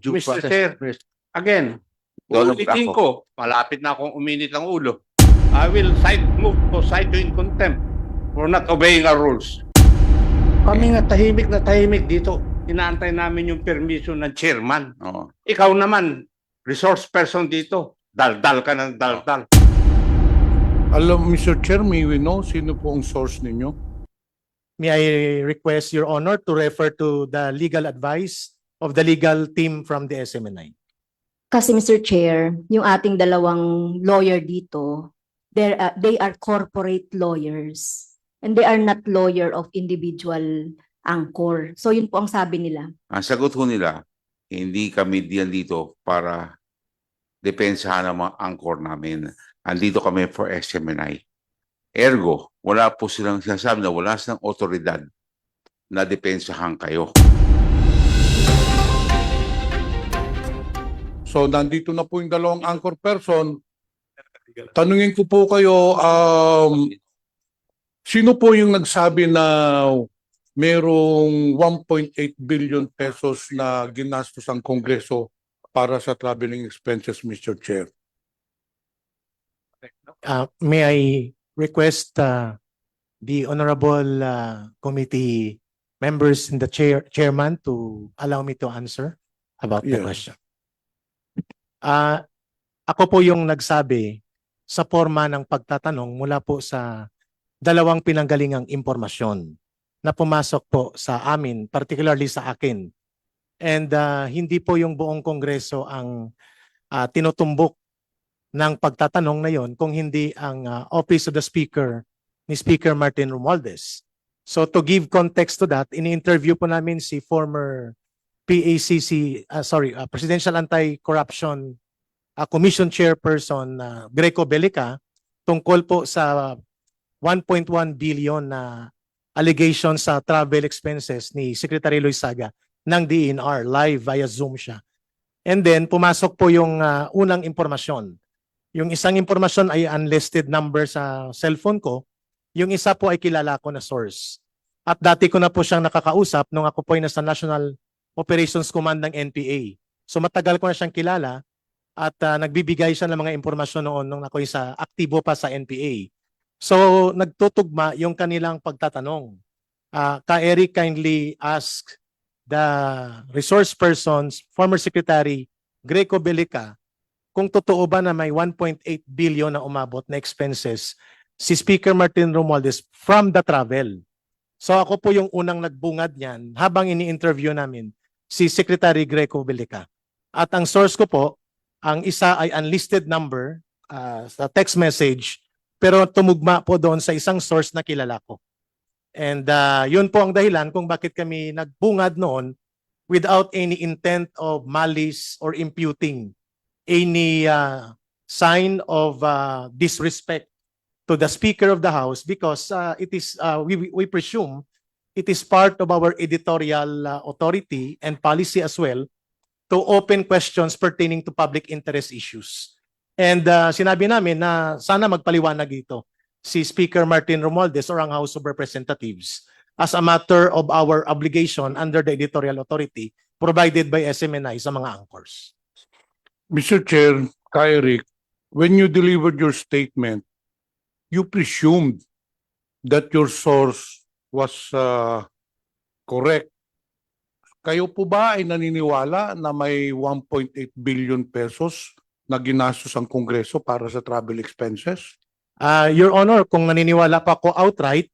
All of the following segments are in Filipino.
due Mr. process. Chair. Again, Lolo ko, malapit na akong uminit ang ulo. I will cite, move to cite you in contempt for not obeying our rules. Kami nga tahimik na tahimik dito. Inaantay namin yung permission ng chairman. Oo. Ikaw naman, resource person dito. Daldal ka ng daldal. Alam, Mr. Chair, may we know sino po ang source ninyo? May I request Your Honor to refer to the legal advice of the legal team from the SMNI. Kasi Mr. Chair, yung ating dalawang lawyer dito, uh, they are corporate lawyers. And they are not lawyer of individual angkor. So yun po ang sabi nila. Ang sagot ho nila, hindi kami diyan dito para depensahan ang mga angkor namin. Andito kami for SMNI. Ergo, wala po silang sinasabi na wala silang otoridad na depensahan kayo. So, nandito na po yung dalawang anchor person. Tanungin ko po kayo, um, sino po yung nagsabi na merong 1.8 billion pesos na ginastos ang Kongreso para sa traveling expenses, Mr. Chair? Uh, may I request uh, the honorable uh, committee members and the chair chairman to allow me to answer about the Yes. question. Ah, ako po yung nagsabi sa forma ng pagtatanong mula po sa dalawang pinanggalingang impormasyon na pumasok po sa amin, particularly sa akin. And ah, hindi po yung buong kongreso ang ah, tinutumbok ng pagtatanong na yon kung hindi ang ah, Office of the Speaker ni Speaker Martin Romualdez. So to give context to that, ini-interview po namin si former PACC, ah, sorry, ah, Presidential Anti-Corruption ah, Commission Chairperson uh, Greco Belica tungkol po sa 1.1 billion na allegation sa travel expenses ni Secretary Loizaga ng DENR live via Zoom siya. And then pumasok po yung ah, unang impormasyon. Yung isang impormasyon ay unlisted number sa cellphone ko. Yung isa po ay kilala ko na source. At dati ko na po siyang nakakausap nung ako po ay nasa National Operations Command ng NPA. So matagal ko na siyang kilala at ah, nagbibigay siya ng mga impormasyon noon nung ako sa aktibo pa sa NPA. So nagtutugma yung kanilang pagtatanong. Ah, ka Eric kindly ask the resource persons, former secretary Greco Belica, kung totoo ba na may 1.8 billion na umabot na expenses si Speaker Martin Romualdez from the travel. So ako po yung unang nagbungad niyan habang ini-interview namin si Secretary Greco Belica. At ang source ko po, ang isa ay unlisted number ah, sa text message pero tumugma po doon sa isang source na kilala ko. And ah, yun po ang dahilan kung bakit kami nagbungad noon without any intent of malice or imputing any uh, sign of uh, disrespect to the Speaker of the House because uh, it is uh, we we presume it is part of our editorial uh, authority and policy as well to open questions pertaining to public interest issues. And uh, sinabi namin na sana magpaliwanag ito si Speaker Martin Romualdez or ang House of Representatives as a matter of our obligation under the editorial authority provided by SMNI sa mga anchors. Mr. Chair, Kyrie, when you delivered your statement, you presumed that your source was uh, correct. Kayo po ba ay naniniwala na may 1.8 billion pesos na ginastos ang Kongreso para sa travel expenses? Ah, Your Honor, kung naniniwala pa ako outright,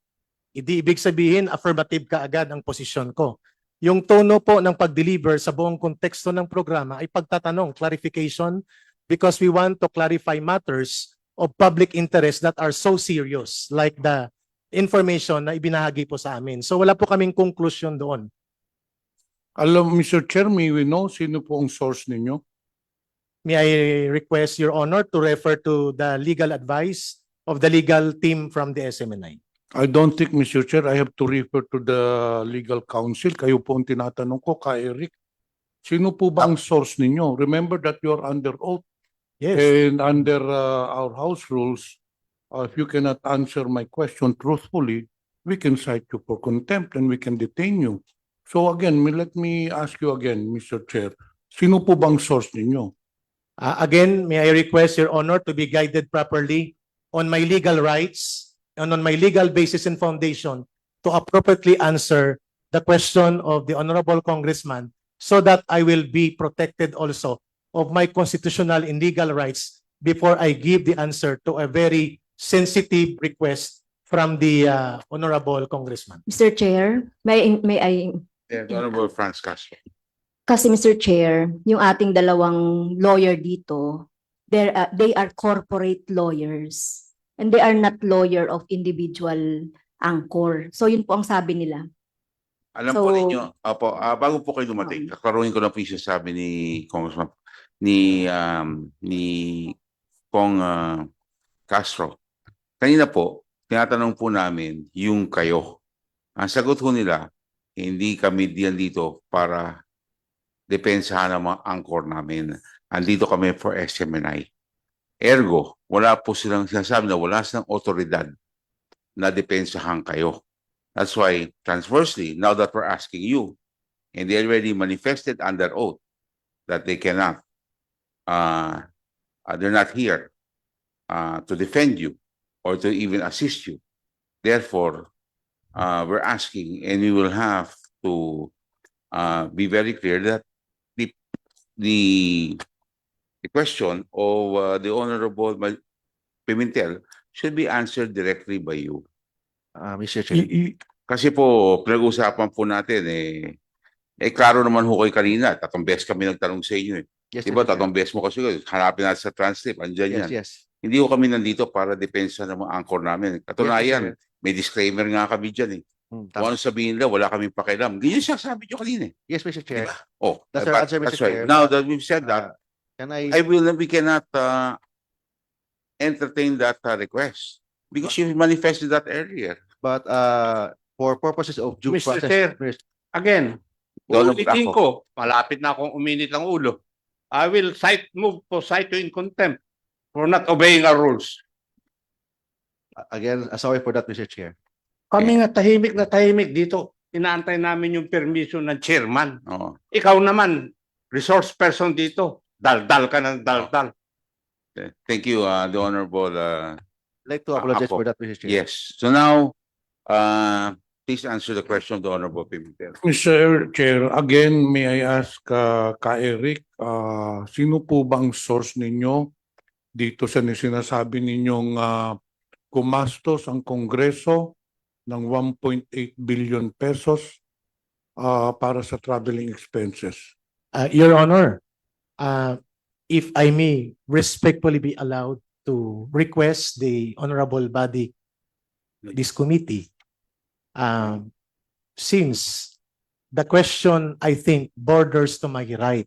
hindi ibig sabihin affirmative ka agad ang posisyon ko. Yung tono po ng pag-deliver sa buong konteksto ng programa ay pagtatanong, clarification, because we want to clarify matters of public interest that are so serious, like the information na ibinahagi po sa amin. So wala po kaming conclusion doon. Alam, Mr. Chair, may we know sino po ang source ninyo? May I request Your Honor to refer to the legal advice of the legal team from the SMNI. I don't think, Mr. Chair, I have to refer to the legal counsel. Kayo po ang tinatanong ko, ka Eric. Sino po ba ang source ninyo? Remember that you're under oath Yes. and under uh, our house rules. Uh, if you cannot answer my question truthfully, we can cite you for contempt and we can detain you. So again, let me ask you again, Mr. Chair. Sino po bang source ninyo? Uh, again, may I request Your Honor to be guided properly on my legal rights and on my legal basis and foundation to appropriately answer the question of the Honorable Congressman so that I will be protected also of my constitutional and legal rights before I give the answer to a very sensitive request from the uh, Honorable Congressman. Mr. Chair, may, may I Yeah, Honorable Franz Castro. Kasi Mr. Chair, yung ating dalawang lawyer dito, they're, uh, they are corporate lawyers. And they are not lawyer of individual angkor. So yun po ang sabi nila. Alam po So- ninyo, opo, ah, bago po kayo dumating, kakaroon ko na po yung sabi ni Congressman, ni, um, ni Pong ah, Castro. Kanina po, tinatanong po namin yung kayo. Ang sagot ko nila, hindi kami diyan dito para depensahan ang mga angkor namin. Andito kami for SMNI. Ergo, wala po silang sinasabi na wala silang otoridad na depensahan kayo. That's why transversely, now that we're asking you, and they already manifested under oath that they cannot, uh, uh, they're not here uh, to defend you or to even assist you. Therefore, uh, we're asking, and we will have to uh, be very clear that the the the question of uh, the honorable Pimentel should be answered directly by you. Uh, Mr. Chair. I- i- Kasi po, pinag-usapan po natin eh, eh klaro naman ho kayo kanina, tatlong beses kami nagtanong sa inyo eh. Yes, Di ba, Mr. Chair. tatlong beses mo kasi hanapin natin sa transcript, andyan Yes, yan. yes. Hindi ko kami nandito para depensa ng mga anchor namin. Katunayan, Yes, may disclaimer nga kami dyan eh. Hmm, Kung ano sabihin nila, wala kaming pakialam. Ganyan siya sabi nyo kanina eh. Yes, Mr. Chair. Oh, That's eh, but- answer, Mr. that's right. Chair. Now that we've said that, Uh, Can I, I will, we cannot uh, entertain that uh, request. Because you manifested that earlier. but uh, for purposes of due Mr. process. Chair. Mr. Again, uulitin Bracco. ko, malapit na akong uminit ang ulo. I will cite, move to cite you in contempt for not obeying our rules. Again, sorry for that, Mr. Chair. Kami nga tahimik na tahimik dito. Inaantay namin yung permission ng chairman. Oh. Ikaw naman, resource person dito. Daldal ka ng daldal. eh, Thank you, uh, the honorable uh, I'd like to apologize Ako. for that, Mr. Chair. Yes, so now, uh, please answer the question of the Honorable Pimentel. Mr. Chair, again, may I ask uh, ka Eric, uh, sino po bang source ninyo dito sa sinasabi ninyong uh, gumastos ang Kongreso ng 1.8 billion pesos uh, para sa traveling expenses? Uh, Your Honor, uh, if I may respectfully be allowed to request the honorable body, this committee, um, since the question, I think, borders to my right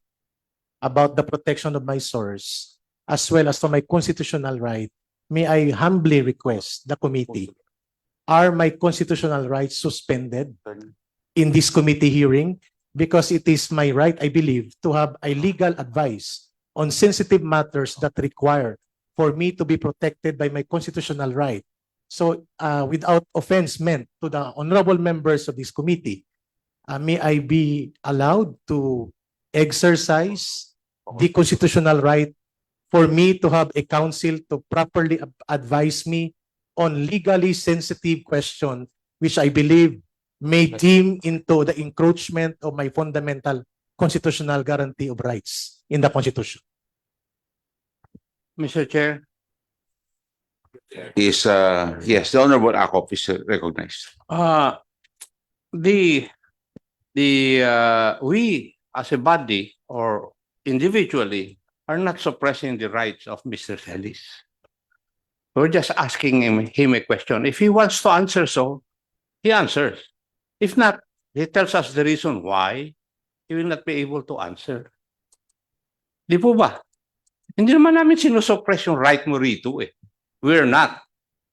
about the protection of my source, as well as to my constitutional right, may I humbly request the committee, are my constitutional rights suspended in this committee hearing because it is my right, I believe, to have a legal advice on sensitive matters that require for me to be protected by my constitutional right. So, uh, without offense meant to the honorable members of this committee, uh, may I be allowed to exercise the constitutional right for me to have a counsel to properly advise me on legally sensitive questions, which I believe may deem into the encroachment of my fundamental constitutional guarantee of rights in the Constitution. Mr. Chair, Is, uh, yes, the Honorable Akop is uh, recognized. uh, the, the, uh, we as a body or individually are not suppressing the rights of Mr. Celis. We're just asking him, him a question. If he wants to answer so, he answers. If not, he tells us the reason why he will not be able to answer. Di po ba? Hindi naman namin sinusuppress yung right mo rito eh. We're not.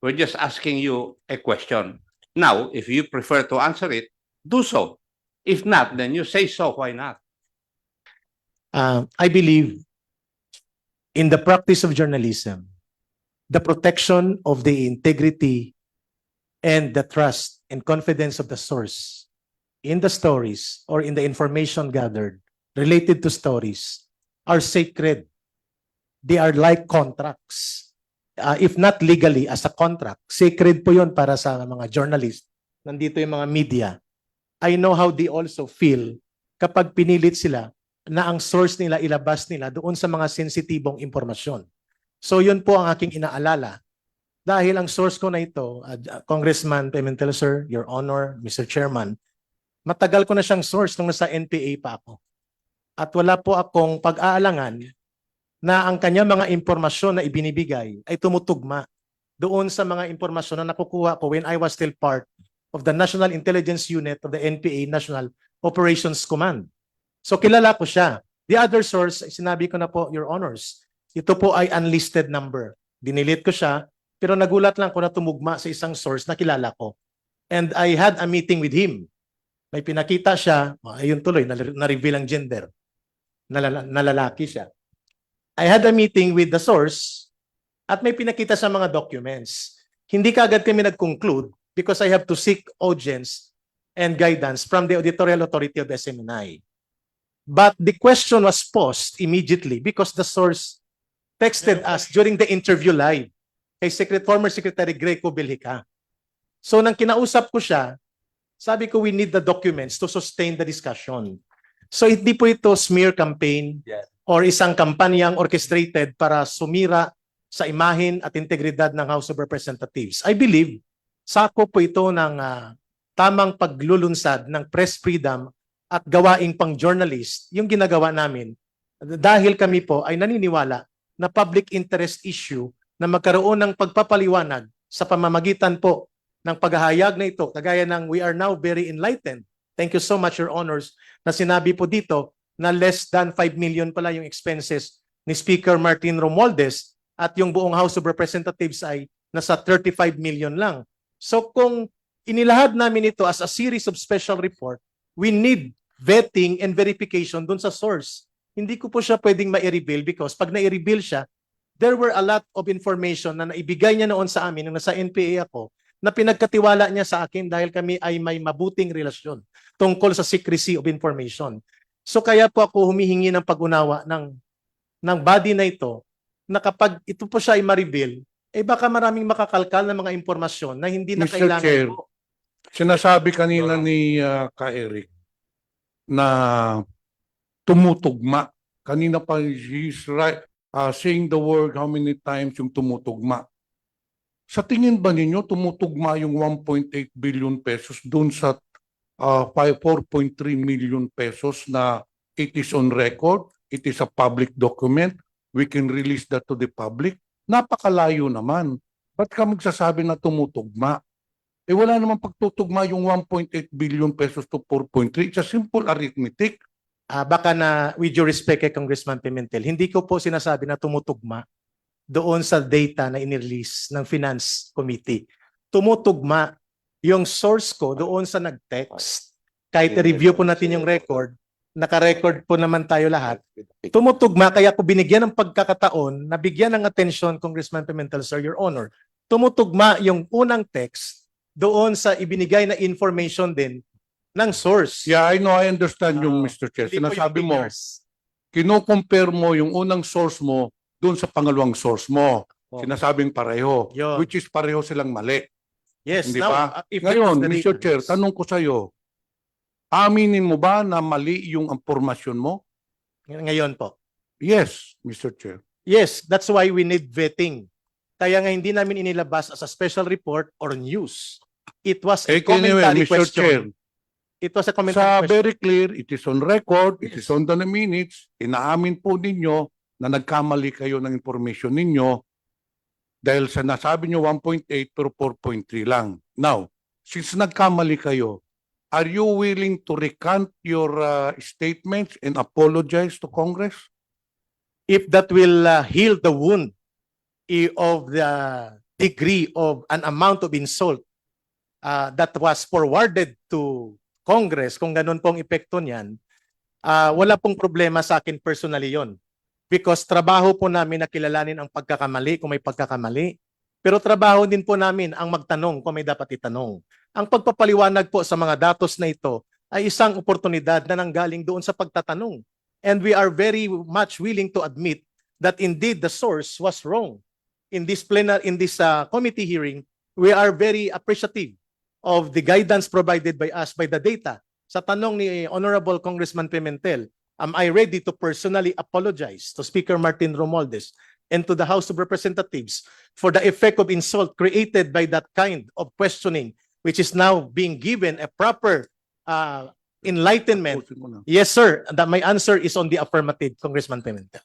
We're just asking you a question. Now, if you prefer to answer it, do so. If not, then you say so, why not? Uh, I believe in the practice of journalism, the protection of the integrity and the trust and confidence of the source in the stories or in the information gathered related to stories are sacred. They are like contracts. Uh, if not legally as a contract, sacred po yun para sa mga journalist. Nandito yung mga media. I know how they also feel kapag pinilit sila na ang source nila ilabas nila doon sa mga sensitibong impormasyon. So yun po ang aking inaalala. Dahil ang source ko na ito, uh, Congressman Pimentel Sir, Your Honor, Mr. Chairman, matagal ko na siyang source nung nasa NPA pa ako. At wala po akong pag-aalangan na ang kanya mga impormasyon na ibinibigay ay tumutugma doon sa mga impormasyon na nakukuha ko when I was still part of the National Intelligence Unit of the NPA National Operations Command. So kilala ko siya. The other source, sinabi ko na po, Your Honors, ito po ay unlisted number. Dinilit ko siya, pero nagulat lang ko na tumugma sa isang source na kilala ko. And I had a meeting with him. May pinakita siya, oh, ayun tuloy, na- na-reveal ang gender. Nalala- nalalaki siya. I had a meeting with the source at may pinakita sa mga documents. Hindi kaagad kami nag-conclude because I have to seek audience and guidance from the editorial authority of SMNI. But the question was posed immediately because the source texted us during the interview live kay Secret, former Secretary Greco Belhica. So nang kinausap ko siya, sabi ko we need the documents to sustain the discussion. So hindi po ito smear campaign or isang kampanyang orchestrated para sumira sa imahin at integridad ng House of Representatives. I believe sako po ito ng ah, tamang paglulunsad ng press freedom at gawaing pang journalist yung ginagawa namin dahil kami po ay naniniwala na public interest issue na magkaroon ng pagpapaliwanag sa pamamagitan po ng paghahayag na ito, kagaya ng we are now very enlightened. Thank you so much, Your Honors, na sinabi po dito na less than 5 million pala yung expenses ni Speaker Martin Romualdez at yung buong House of Representatives ay nasa 35 million lang. So kung inilahad namin ito as a series of special report, we need vetting and verification dun sa source. Hindi ko po siya pwedeng ma-reveal because pag na-reveal siya, there were a lot of information na naibigay niya noon sa amin nung nasa NPA ako na pinagkatiwala niya sa akin dahil kami ay may mabuting relasyon tungkol sa secrecy of information. So kaya po ako humihingi ng pag-unawa ng, ng body na ito na kapag ito po siya ay ma-reveal, eh baka maraming makakalkal na mga impormasyon na hindi na Mr. kailangan Chair. po. Sinasabi kanina ni uh, Ka Eric na tumutugma. Kanina pa he's right, uh, saying the word how many times yung tumutugma. Sa tingin ba ninyo tumutugma yung 1.8 billion pesos doon sa uh, 4.3 million pesos na it is on record, it is a public document, we can release that to the public? Napakalayo naman. Ba't ka magsasabi na tumutugma? Eh wala namang pagtutugma yung 1.8 billion pesos to 4.3. It's a simple arithmetic. Ah, baka na with due respect kay Congressman Pimentel, hindi ko po sinasabi na tumutugma doon sa data na inirelease ng Finance Committee. Tumutugma yung source ko doon sa nag-text. Kahit review po natin yung record, naka-record po naman tayo lahat. Tumutugma, kaya ko binigyan ng pagkakataon na bigyan ng atensyon, Congressman Pimentel, Sir, Your Honor. Tumutugma yung unang text doon sa ibinigay na information din ng source. Yeah, I know, I understand yung Mr. Chair. Hindi po yung Sinasabi mo, figures. kino-compare mo yung unang source mo doon sa pangalawang source mo. Oh. Sinasabing pareho. Yun. Which is pareho silang mali. Yes, Hindi now, ba? uh, if Ngayon, that's the Mr. Chair, reasons- tanong ko sa iyo, aminin mo ba na mali yung impormasyon mo? Ngayon po. Yes, Mr. Chair. Yes, that's why we need vetting. Kaya nga hindi namin inilabas as a special report or news. It was a Eh, anyway, commentary Mr. Chair, question. It was a commentary sa question. very clear, it is on record, it is on the minutes, inaamin po ninyo na nagkamali kayo ng information ninyo dahil sa nasabi nyo 1.8 pero 4.3 lang. Now, since nagkamali kayo, are you willing to recant your uh, statements and apologize to Congress? If that will uh, heal the wound i- of the degree of an amount of insult uh, that was forwarded to Congress, kung ganun pong epekto niyan, uh, wala pong problema sa akin personally yon. Because trabaho po namin na kilalanin ang pagkakamali kung may pagkakamali. Pero trabaho din po namin ang magtanong kung may dapat itanong. Ang pagpapaliwanag po sa mga datos na ito ay isang oportunidad na nanggaling doon sa pagtatanong. And we are very much willing to admit that indeed the source was wrong. In this plenar, in this uh, committee hearing, we are very appreciative of the guidance provided by us by the data. Sa tanong ni Honorable Congressman Pimentel, am I ready to personally apologize to Speaker Martin Romualdez and to the House of Representatives for the effect of insult created by that kind of questioning, which is now being given a proper uh, enlightenment. Yes, sir. That my answer is on the affirmative, Congressman Pimentel.